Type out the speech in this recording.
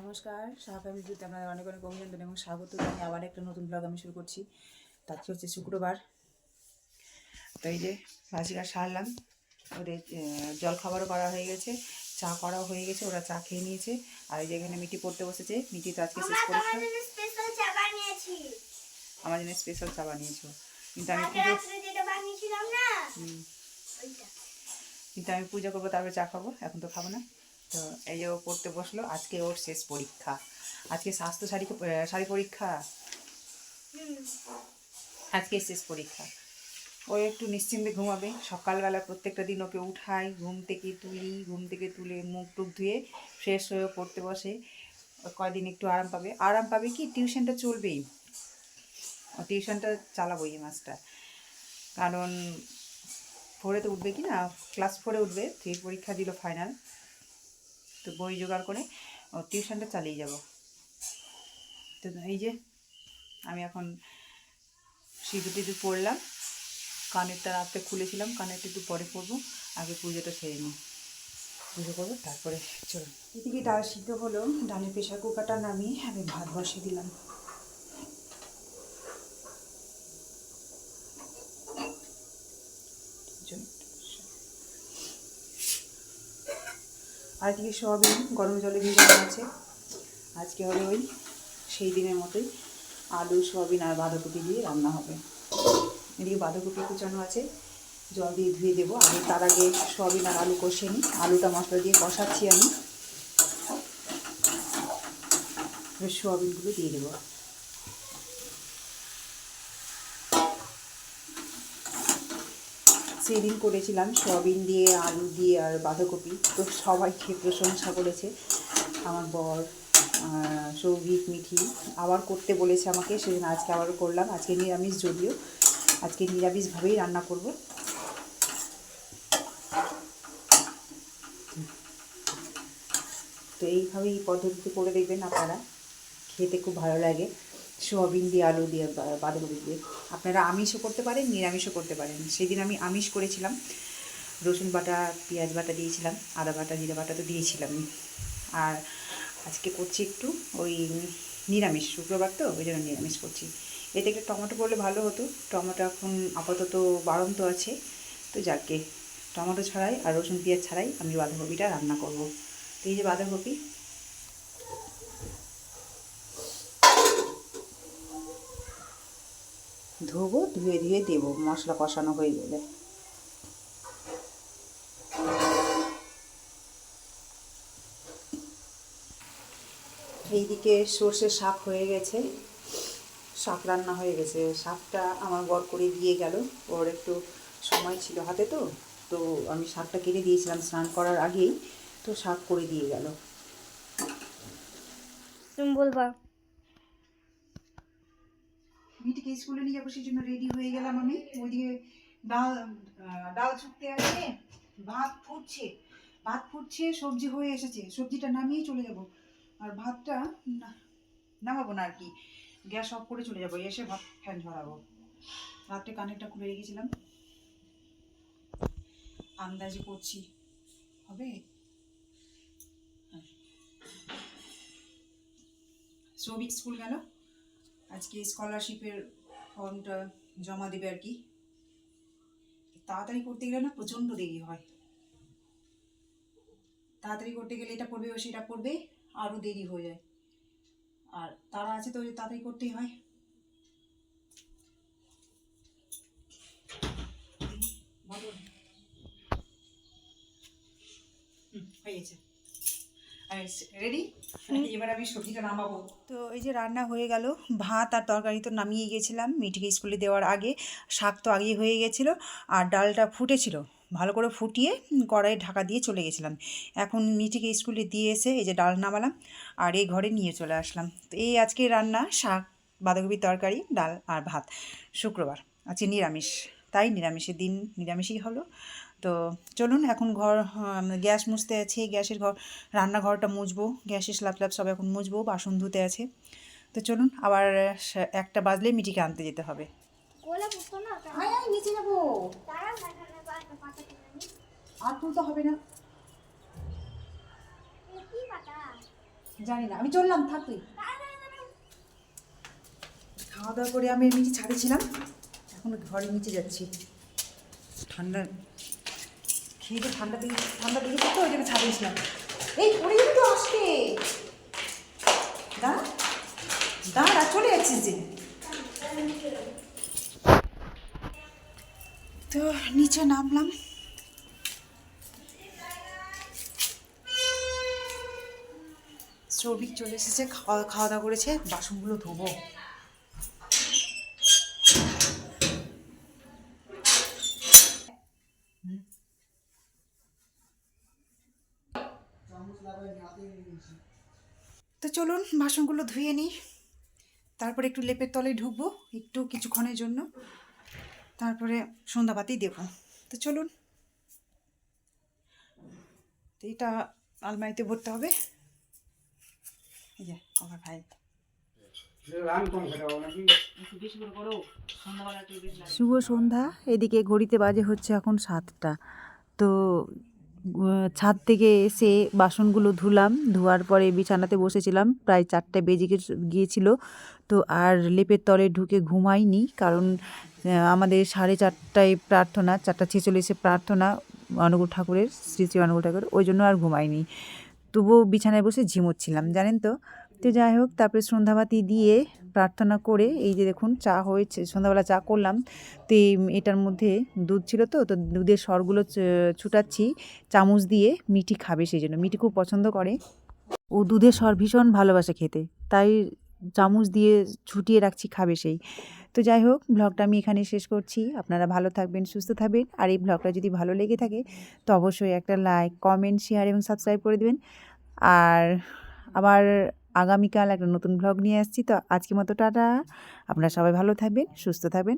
নমস্কার সাহা ফ্যামিলিতে আপনাদের অনেক অনেক অভিনন্দন এবং স্বাগত। জানিয়ে আবার একটা নতুন ব্লগ আমি শুরু করছি। আজকে হচ্ছে শুক্রবার। তো এই যে ভাজিটা সারলাম। ওদের জল খাবারও করা হয়ে গেছে চা করাও হয়ে গেছে ওরা চা খেয়ে নিয়েছে। আর এই যে এখানে মিটি পড়তে বসেছে মিটি তো আজকে শেষ পরীক্ষা বানিয়েছি। আমার জন্য স্পেশাল চা বানিয়েছো। কিন্তু আমি কিন্তু আমি পূজা করব তারপরে চা খাব এখন তো খাব না। তো এই যে ও পড়তে বসল, আজকে ওর শেষ পরীক্ষা। আজকে স্বাস্থ্য শাড়ি শাড়ি পরীক্ষা? আজকে শেষ পরীক্ষা। ও একটু নিশ্চিন্তে ঘুমাবে। সকালবেলা প্রত্যেকটা দিন ওকে উঠাই, ঘুম থেকে তুলি, ঘুম থেকে তুলে মুখ টুক ধুয়ে ফ্রেশ হয়ে পড়তে বসে। কয়দিন একটু আরাম পাবে। আরাম পাবে কি? টিউশনটা চলবেই। টিউশনটা চালাবোই এই মাসটা। কারণ ফোরে তো উঠবে কি না? ক্লাস ফোরে উঠবে। থ্রি পরীক্ষা দিল ফাইনাল তো বই জোগাড় করে টিউশনটা চালিয়ে যাব। তো এই যে, আমি এখন সিঁদুর টিঁদুর পড়লাম কানেরটা রাত্রে খুলেছিলাম কানেরটা একটু পরে পরবো আগে পুজোটা সেরে নিই। পুজো করব, তারপরে চলুন। এদিকে ডাল সিদ্ধ হলো, ডালের প্রেশার কুকারটা নামিয়ে আমি ভাত বসিয়ে দিলাম। আর এদিকে সোয়াবিন, গরম জলে ভিজানো আছে। আজকে হবে ওই সেই দিনের মতোই আলু, সোয়াবিন আর বাঁধাকপি দিয়ে রান্না হবে। এদিকে বাঁধাকপি কুচানো আছে, জল দিয়ে ধুয়ে দেবো। আমি তার আগে সোয়াবিন আর আলু কষে নিই। আলুটা মশলা দিয়ে কষাচ্ছি আমি। সোয়াবিনগুলো দিয়ে দেবো। সেদিন করেছিলাম সোয়াবিন দিয়ে, আলু দিয়ে আর বাঁধাকপি। তো সবাই খেয়ে প্রশংসা করেছে আমার বর সৌভিক, মিঠি। আবার করতে বলেছে আমাকে, সেদিন আজকে আবার করলাম। আজকে নিরামিষ যদিও, আজকে নিরামিষভাবেই রান্না করব। তো এইভাবেই এই পদ্ধতিতে করে দেখবেন আপনারা। খেতে খুব ভালো লাগে। সোয়াবিন দিয়ে, আলু দিয়ে বাঁধাকপি দিয়ে। আপনারা আমিষও করতে পারেন, নিরামিষও করতে পারেন। সেদিন আমি আমিষ করেছিলাম। রসুন বাটা, পেঁয়াজ বাটা দিয়েছিলাম, আদা বাটা, জিরা বাটা তো দিয়েছিলাম। আর আজকে করছি একটু ওই নিরামিষ, শুক্রবার তো, ওই জন্য নিরামিষ করছি। এতে একটু টমেটো পড়লে ভালো হতো। টমেটো এখন আপাতত বাড়ন্ত আছে। তো যাকে, টমেটো ছাড়াই আর রসুন, পেঁয়াজ ছাড়াই আমি বাঁধাকপিটা রান্না করব। তো এই যে বাঁধাকপি ধোবো, ধুয়ে ধুয়ে দেবো, মশলা কষানো হয়ে গেলে। এইদিকে সর্ষে শাক হয়ে গেছে। শাক রান্না হয়ে গেছে। শাকটা আমার বর করে দিয়ে গেল। ওর একটু সময় ছিল হাতে তো। তো আমি শাকটা কেটে দিয়েছিলাম স্নান করার আগেই। তো শাক করে দিয়ে গেল। তুমি বলবা। মিটিকে স্কুলে নিয়ে যাব সেই জন্য রেডি হয়ে গেলাম আমি। ওইদিকে ডাল ডাল ছুটতে আছে ভাত ফুটছে ভাত ফুটছে, সবজি হয়ে এসেছে। সবজিটা নামিয়ে চলে যাব। আর ভাতটা নামাবো না আর কি। গ্যাস অফ করে চলে যাব, এসে ভাত ফ্যান ঝরাবো। রাত্রে কানেরটা খুলে রেখেছিলাম। আন্দাজে করছি। হবে? হ্যাঁ। সৌভিক স্কুল গেল? আজকে স্কলারশিপের ফর্মটা জমা দেবে আর কি। তাড়াতাড়ি করতে গেলে না প্রচণ্ড দেরি হয়। তাড়াতাড়ি করতে গেলে এটা পড়বে ও সেটা পড়বে আরও দেরি হয়ে যায়। আর তারা আছে তো তাড়াতাড়ি করতেই হয়। হুম, হয়ে গেছে। রেডি এবার আমি সবজিটা নামাবো। তো এই যে রান্না হয়ে গেল ভাত আর তরকারি তো নামিয়ে গেছিলাম মিঠিকে স্কুলে দেওয়ার আগে শাক তো আগেই হয়ে গেছিল আর ডালটা ফুটেছিল। ভালো করে ফুটিয়ে উম, কড়াইয়ে ঢাকা দিয়ে চলে গেছিলাম। এখন মিঠিকে স্কুলে দিয়ে এসে এই যে ডাল নামালাম আর এই ঘরে নিয়ে চলে আসলাম। তো এই আজকে রান্না শাক বাঁধাকপির তরকারি ডাল আর ভাত। শুক্রবার আজকে নিরামিষ। তাই নিরামিষের দিন নিরামিষই হলো। তো চলুন এখন ঘর গ্যাস মুছতে আছে গ্যাসের ঘর রান্নাঘরটা মুছবো গ্যাসের স্ল্যাব স্ল্যাব সব এখন মুছবো বাসন ধুতে আছে। তো চলুন আবার একটা বাজলে মিটিকে আনতে যেতে হবে। কোলা পুষতো না আয় আয় নিচে যাব তারা দেখালে পাতা পাতা কিনে নি আর তুলতে হবে না। জানি না আমি চললাম থাক তুই। খাওয়া দাওয়া করে আমি নিচে ছাদে ছিলাম এখন ঘরে নিচে যাচ্ছি। ঠান্ডা খেয়ে ঠান্ডা দিকে ঠান্ডা দিকে তো ওই জন্য ছাদে ছিলাম এই পড়ে যাবে তো আসতে দাঁড়া দাঁড়া, চলে যাচ্ছিস যে। তো নিচে নামলাম। শ্রমিক চলে এসেছে, খাওয়া খাওয়া দাওয়া করেছে, বাসনগুলো ধোবো। তো চলুন বাসনগুলো ধুয়ে নিই। তারপরে একটু লেপের তলে ঢুকবো, একটু কিছুক্ষণের জন্য। তারপরে সন্ধ্যাবাতি দেবো। তো চলুন। তো এটা আলমারিতে ভরতে হবে। ভাই। শুভ সন্ধ্যা। এদিকে ঘড়িতে বাজে হচ্ছে এখন সাতটা। তো ছাদ থেকে এসে বাসনগুলো ধুলাম, ধোয়ার পরে বিছানাতে বসেছিলাম, প্রায় চারটে বেজে গিয়েছিল। তো আর লেপের তলে ঢুকে ঘুমাইনি কারণ আমাদের সাড়ে চারটায় প্রার্থনা, চারটা ছেচল্লিশে প্রার্থনা অনুকূল ঠাকুরের, শ্রী শ্রী অনুকূল ঠাকুর, ওই জন্য আর ঘুমাইনি। তবুও বিছানায় বসে ঝিমোচ্ছিলাম, জানেন তো? তো যাই হোক, তারপরে সন্ধ্যাবাতি দিয়ে প্রার্থনা করে এই যে দেখুন, চা হয়েছে। সন্ধ্যাবেলা চা করলাম। তো এটার মধ্যে দুধ ছিল তো তো দুধের সরগুলো চ- ছুটাচ্ছি। চামচ দিয়ে মিঠি খাবে সেই জন্য। মিঠি খুব পছন্দ করে। ও দুধের সর ভীষণ ভালোবাসে খেতে। তাই চামচ দিয়ে ছুটিয়ে রাখছি, খাবে সেই। তো যাই হোক, ব্লগটা আমি এখানে শেষ করছি। আপনারা ভালো থাকবেন, সুস্থ থাকবেন। আর এই ব্লগটা যদি ভালো লেগে থাকে, তো অবশ্যই একটা লাইক, কমেন্ট, শেয়ার এবং সাবস্ক্রাইব করে দেবেন। আর আবার আগামীকাল একটা নতুন ভ্লগ নিয়ে আসছি। তো আজকে মতো টাটা। আপনারা সবাই ভালো থাকবেন, সুস্থ থাকবেন